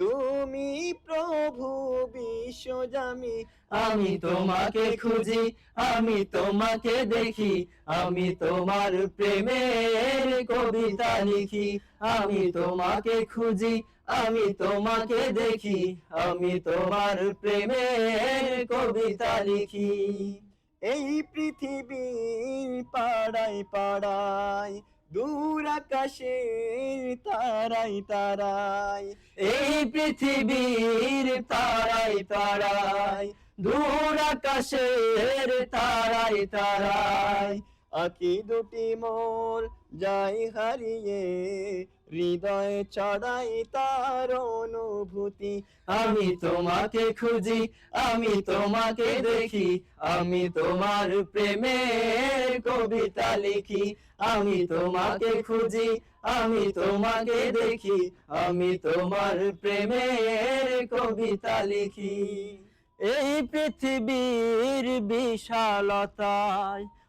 তুমি প্রভু বিশ্বজামি আমি তোমাকে খুঁজি আমি তোমাকে দেখি আমি তোমার প্রেমের কবিতা লিখি। আমি তোমাকে খুঁজি আমি তোমাকে দেখি আমি তোমার প্রেমের কবিতা লিখি। এই পৃথিবীর পাড়ায় পাড়ায় দূর আকাশের তারাই তারাই এই পৃথিবীর তারাই তারাই দূর আকাশের তারাই তারাই। আকি দুটি মোর যাই হারিয়ে, হৃদয় চড়াই তার অনুভূতি। আমি তোমাকে খুঁজি, আমি তোমাকে দেখি, আমি তোমার প্রেমের কবিতা লিখি। আমি তোমাকে খুঁজি, আমি তোমাকে দেখি, আমি তোমার প্রেমের কবিতা লিখি। এই পৃথিবীর বিশালতায়